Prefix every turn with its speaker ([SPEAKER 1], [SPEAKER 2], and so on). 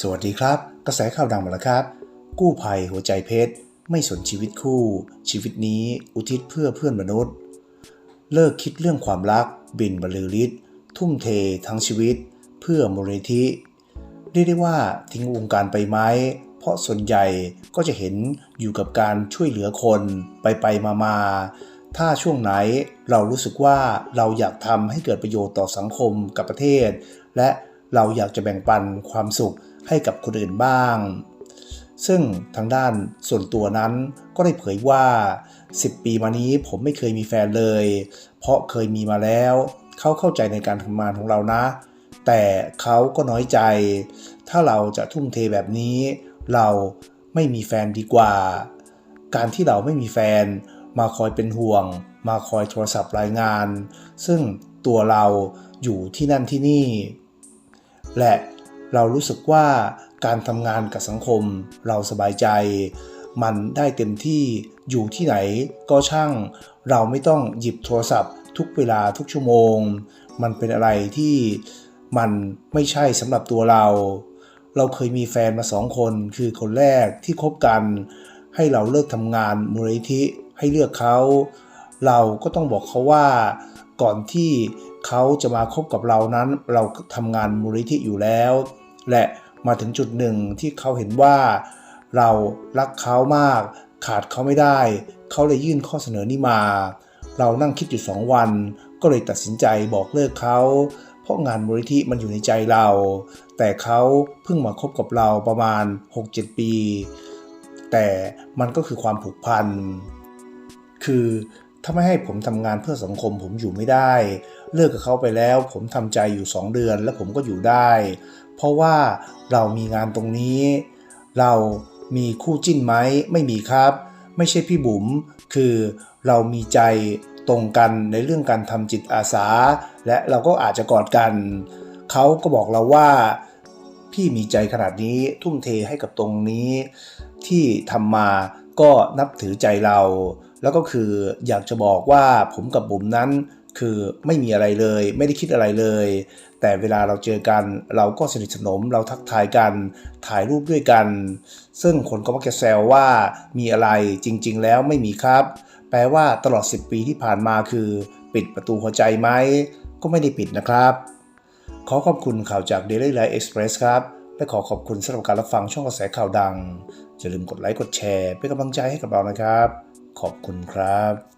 [SPEAKER 1] สวัสดีครับ กระแสข่าวดังมาแล้วครับ กู้ภัยหัวใจเพชร ไม่สนชีวิตคู่ ชีวิตนี้อุทิศเพื่อเพื่อนมนุษย์ เลิกคิดเรื่องความรัก บินบรรลือฤทธิ์ทุ่มเททั้งชีวิต เพื่อมูลนิธิเรียกได้ว่าทิ้งวงการไปไหมเพราะส่วนใหญ่ก็จะเห็นอยู่กับการช่วยเหลือคนไปไปมามาถ้าช่วงไหนเรารู้สึกว่าเราอยากทำให้เกิดประโยชน์ต่อสังคมกับประเทศ และเราอยากจะแบ่งปันความสุข ให้กับคนอื่นบ้าง ซึ่งทางด้านส่วนตัวนั้นก็ได้เผยว่า 10 ปีมานี้ผมไม่เคยมีแฟนเลย เพราะเคยมีมาแล้ว เขาเข้าใจในการทำงานของเรานะ แต่เขาก็น้อยใจ ถ้าเราจะทุ่มเทแบบนี้ เราไม่มีแฟนดีกว่า การที่เราไม่มีแฟนมาคอยเป็นห่วง มาคอยโทรศัพท์รายงาน ซึ่งตัวเราอยู่ที่นั่นที่นี่ และ เรารู้สึกว่าการทำงานกับสังคม เราสบายใจ มันได้เต็มที่อยู่ที่ไหนก็ช่าง เราไม่ต้องหยิบโทรศัพท์ ทุกเวลาทุกชั่วโมง มันเป็นอะไรที่มันไม่ใช่สำหรับตัวเรา เราเคยมีแฟนมาสองคน คือคนแรกที่คบกัน ให้เราเลิกทำงานมูลนิธิให้เลือกเขา เราก็ต้องบอกเขาว่าก่อนที่เขาจะมาคบกับเรานั้น เราทำงานมูลนิธิอยู่แล้ว และมาถึงจุดหนึ่งที่เขาเห็นว่า เรารักเขามาก ขาดเขาไม่ได้ เขาเลยยื่นข้อเสนอนี้มา เรานั่งคิดอยู่สองวัน ก็เลยตัดสินใจบอกเลิกเขาเพราะงานมูลนิธิมันอยู่ในใจเรา แต่เขาเพิ่งมาคบกับเราประมาณ 6-7 ปี แต่มันก็คือความผูกพัน คือถ้าไม่ให้ผมทำงานเพื่อสังคมผมอยู่ไม่ได้ เลิกกับเขาไปแล้ว ผมทำใจอยู่ 2 เดือน แล้วผมก็อยู่ได้ เพราะว่าเรามีงานตรงนี้ เรามีคู่จิ้นไหมไม่มีครับ ไม่ใช่พี่บุ๋มคือเรามีใจตรงกันในเรื่องการทำจิตอาสา และเราก็อาจจะกอดกัน เขาก็บอกเราว่า พี่มีใจขนาดนี้ทุ่มเทให้กับตรงนี้ ที่ทำมาก็นับถือใจเรา แล้วก็คืออยากจะบอกว่าผมกับบุ๋มนั้น คือไม่มีอะไรเลย ไม่ได้คิดอะไรเลย แต่เวลาเราเจอกัน เราก็สนิทสนมเราทักทายกัน ถ่ายรูปด้วยกัน ซึ่งคนก็มักจะแซวว่ามีอะไรจริง ๆ แล้วไม่มีครับ แปลว่าตลอด 10 ปีที่ผ่านมาคือ ปิดประตูหัวใจไหมก็ไม่ได้ปิดนะครับ ขอขอบคุณข่าวจาก Daily Life Express ครับและขอขอบคุณสำหรับการรับฟังช่องกระแสข่าวดังอย่าลืมกดไลค์กดแชร์ เป็นกำลังใจให้กับเรานะครับ ขอบคุณครับ